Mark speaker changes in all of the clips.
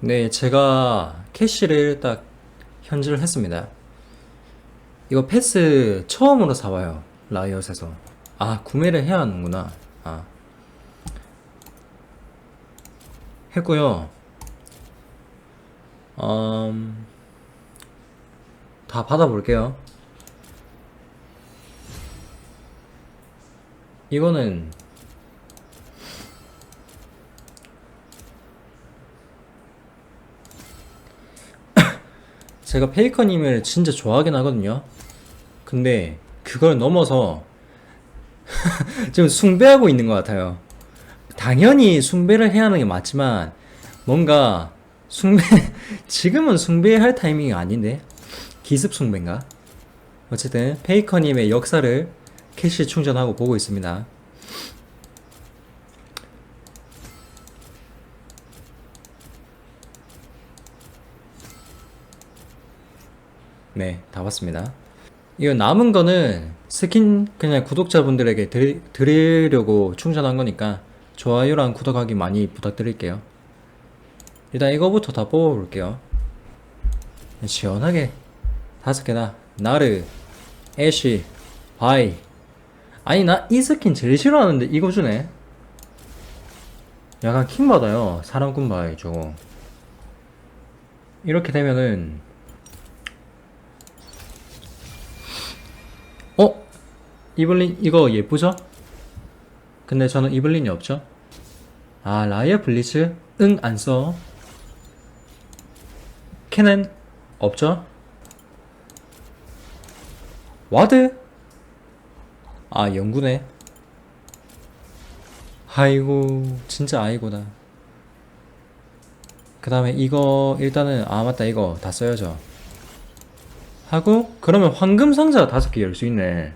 Speaker 1: 네, 제가 캐시를 딱 현질을 했습니다. 이거 패스 처음으로 사와요. 라이엇에서. 아, 구매를 해야 하는구나. 아. 했고요. 음, 다 받아볼게요. 이거는 제가 페이커님을 진짜 좋아하긴 하거든요. 근데 그걸 넘어서 지금 숭배하고 있는 것 같아요. 당연히 숭배를 해야 하는 게 맞지만 뭔가 숭배 지금은 숭배할 타이밍이 아닌데 기습 숭배인가? 어쨌든 페이커님의 역사를 캐시 충전하고 보고 있습니다. 네, 다 봤습니다. 이거 남은 거는 스킨 그냥 구독자분들에게 드리, 드리려고 충전한 거니까 좋아요랑 구독하기 많이 부탁드릴게요. 일단 이거부터 다 뽑아볼게요. 시원하게 다섯 개나 나르, 애쉬, 바이. 아니 나 이 스킨 제일 싫어하는데 이거 주네. 약간 킹 받아요. 사람꾼 바이 저거. 이렇게 되면은 어? 이블린 이거 예쁘죠? 근데 저는 이블린이 없죠? 아 라이어 블리츠? 응 안 써. 캐넨 없죠? 와드? 아 영구네. 아이고 진짜 아이고다. 그 다음에 이거 일단은 아 맞다 이거 다 써야죠. 하고 그러면 황금 상자 다섯 개 열 수 있네.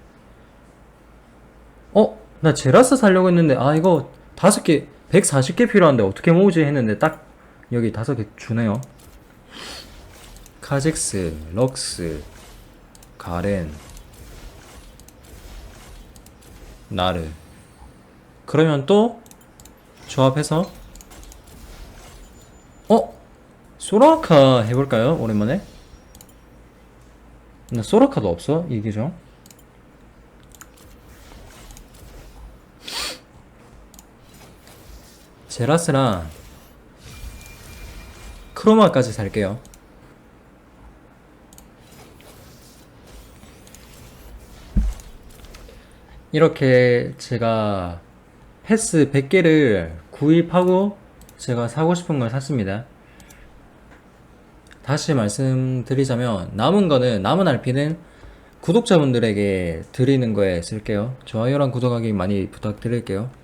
Speaker 1: 어? 나 제라스 살려고 했는데 아 이거 다섯 개 140개 필요한데 어떻게 모으지 했는데 딱 여기 다섯 개 주네요. 카젝스, 럭스, 가렌, 나르. 그러면 또 조합해서 어? 소라카 해볼까요? 오랜만에? 나 소라카도 없어? 이 계정? 제라스랑 크로마까지 살게요. 이렇게 제가 패스 100개를 구입하고 제가 사고 싶은 걸 샀습니다. 다시 말씀드리자면 남은 거는 남은 RP는 구독자분들에게 드리는 거에 쓸게요. 좋아요랑 구독하기 많이 부탁드릴게요.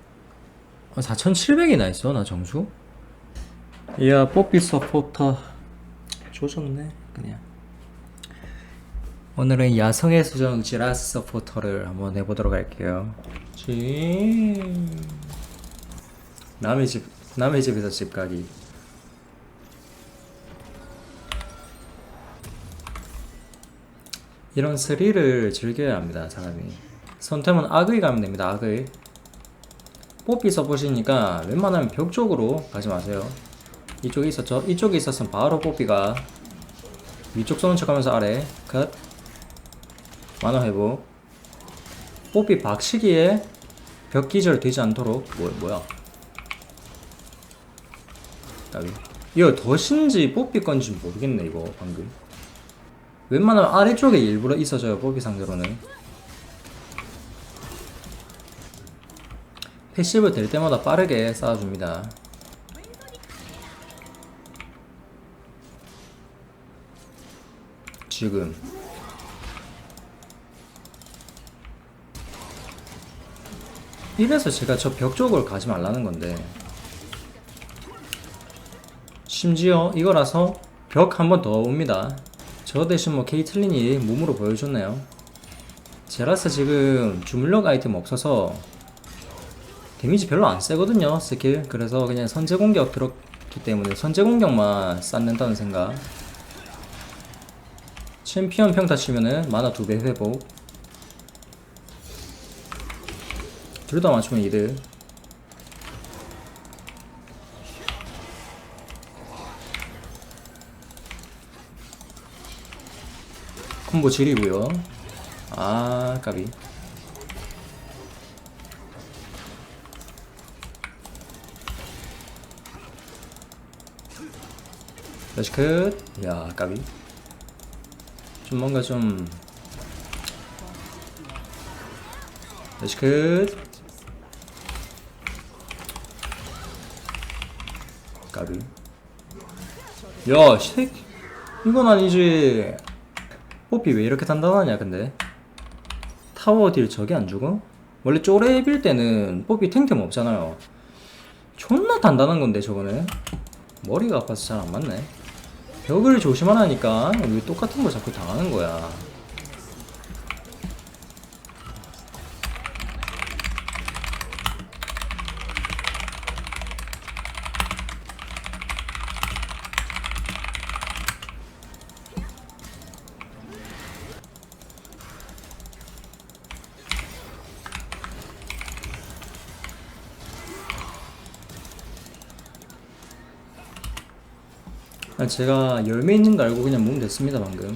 Speaker 1: 4,700이나 있어 나 점수? 이야 뽀삐 서포터 조졌네 그냥 오늘은 야성의 수정 지라스 서포터를 한번 해보도록 할게요. 지 남의 집 남의 집에서 집 가기. 이런 스릴을 즐겨야 합니다, 사람이. 선택은 악의 가면 됩니다, 악의. 뽀삐 써보시니까 웬만하면 벽 쪽으로 가지 마세요. 이쪽에 있었죠? 이쪽에 있었으면 바로 뽀삐가 위쪽 쏘는 척 하면서 아래 컷. 만화 회복. 뽀삐 박치기에 벽 기절 되지 않도록. 뭐, 뭐야? 따위. 이거 덫인지 뽀삐 건지 모르겠네 이거 방금. 웬만하면 아래쪽에 일부러 있어져요 뽀삐 상대로는 패시브 될 때마다 빠르게 쌓아줍니다. 지금. 이래서 제가 저 벽 쪽으로 가지 말라는 건데. 심지어 이거라서 벽 한 번 더 옵니다. 저 대신 뭐 케이틀린이 몸으로 보여줬네요. 제라스 지금 주물력 아이템 없어서 데미지 별로 안 세거든요 스킬. 그래서 그냥 선제 공격 들었기 때문에 선제 공격만 쌓는다는 생각. 챔피언 평타 치면은 만화 2배 회복. 둘 다 맞추면 이득. 콤보 질이구요. 아 까비. 다시 컷야 까비. 좀 뭔가 좀. 다시 컷 까비. 야 새끼 이건 아니지. 뽀삐 왜 이렇게 단단하냐 근데. 타워 딜 저게 안 죽어? 원래 쪼레 빌 때는 뽀삐 탱템 없잖아요. 존나 단단한 건데 저거는. 머리가 아파서 잘 안 맞네 벽을 조심하라니까. 왜 똑같은 거 자꾸 당하는 거야 제가 열매 있는 거 알고 그냥 모으면 됐습니다 방금.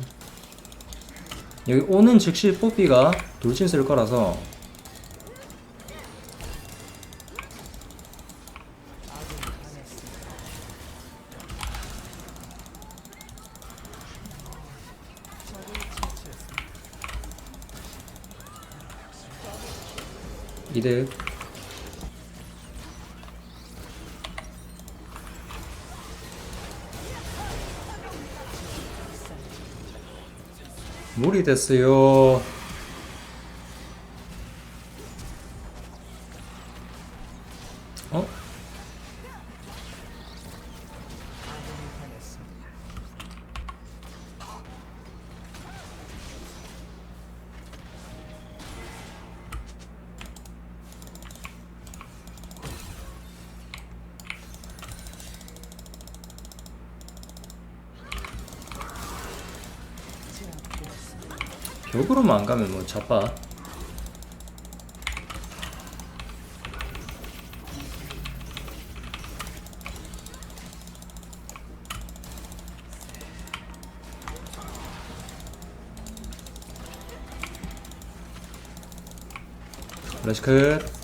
Speaker 1: 여기 오는 즉시 뽀삐가 돌진 쓸 거라서. 이득 물이 됐어요. 벽으로만 안 가면 뭐 자빠. 러시 컷.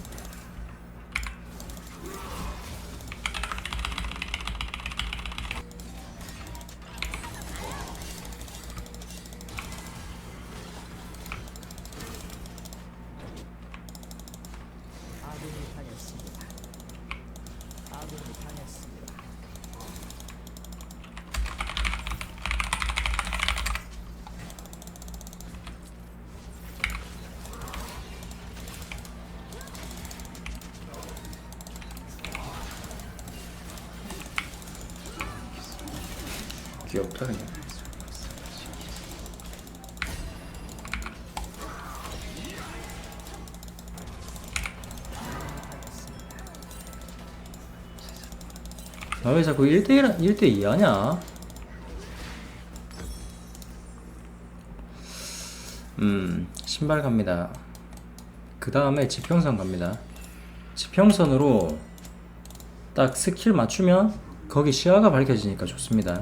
Speaker 1: 귀엽다 그냥. 아 왜 자꾸 1대1, 1대2 하냐? 음, 신발 갑니다. 그 다음에 지평선 갑니다. 지평선으로 딱 스킬 맞추면 거기 시야가 밝혀지니까 좋습니다.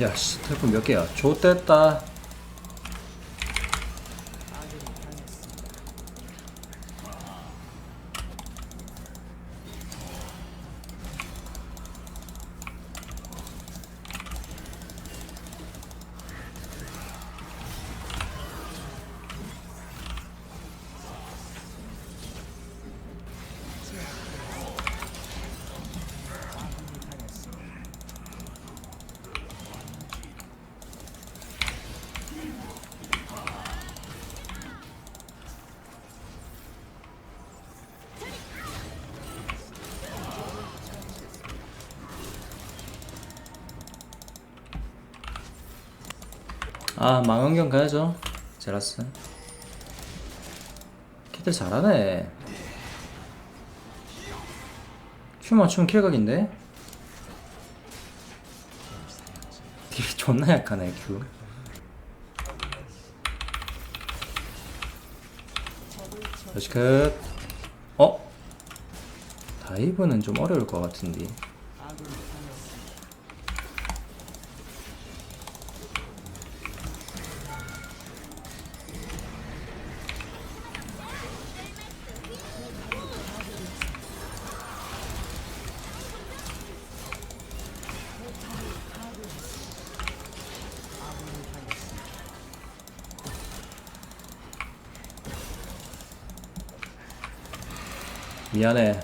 Speaker 1: 야, 씨, 태풍 몇 개야? 좋됐다. 아 망원경 가야죠. 제라스. 키들 잘하네. 큐 맞추면 킬각인데? 딜 존나 약하네 큐. 다시 컷 어? 다이브는 좀 어려울 것 같은데 미안해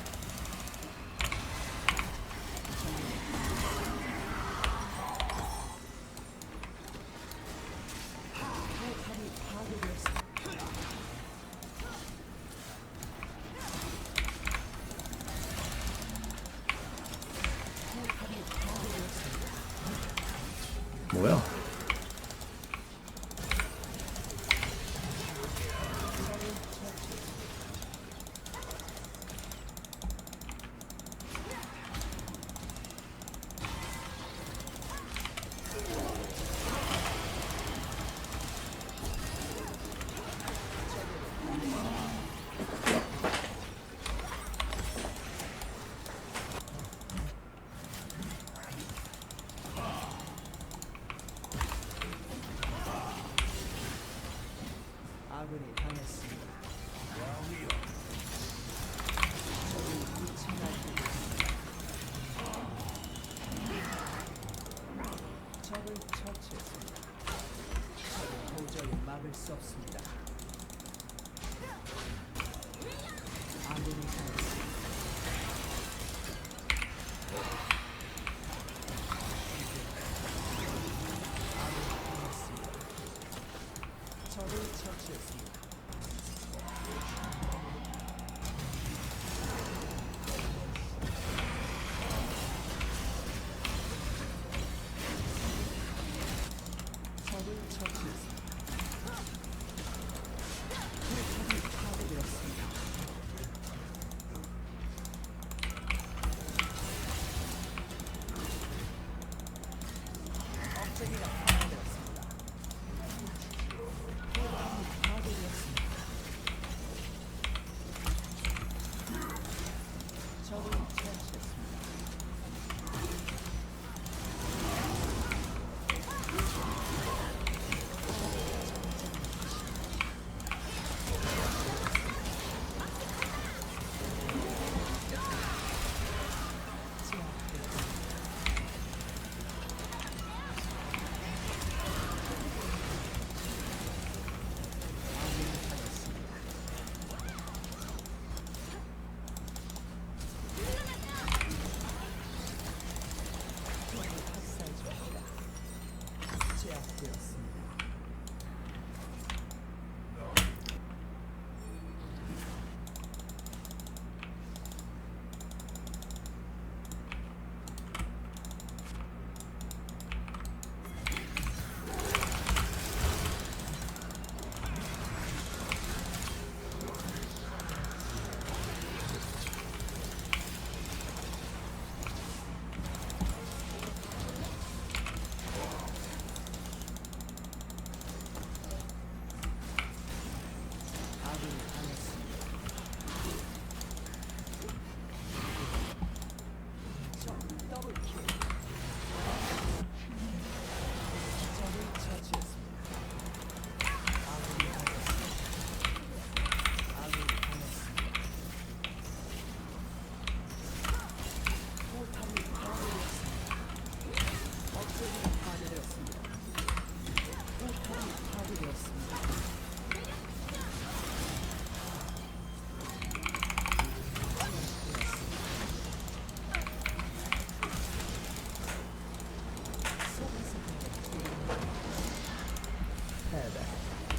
Speaker 1: 뭐야?
Speaker 2: 아군이 당했습니다. 적을 처치했습니다. 도저히 막을 수 없습니다. 아군이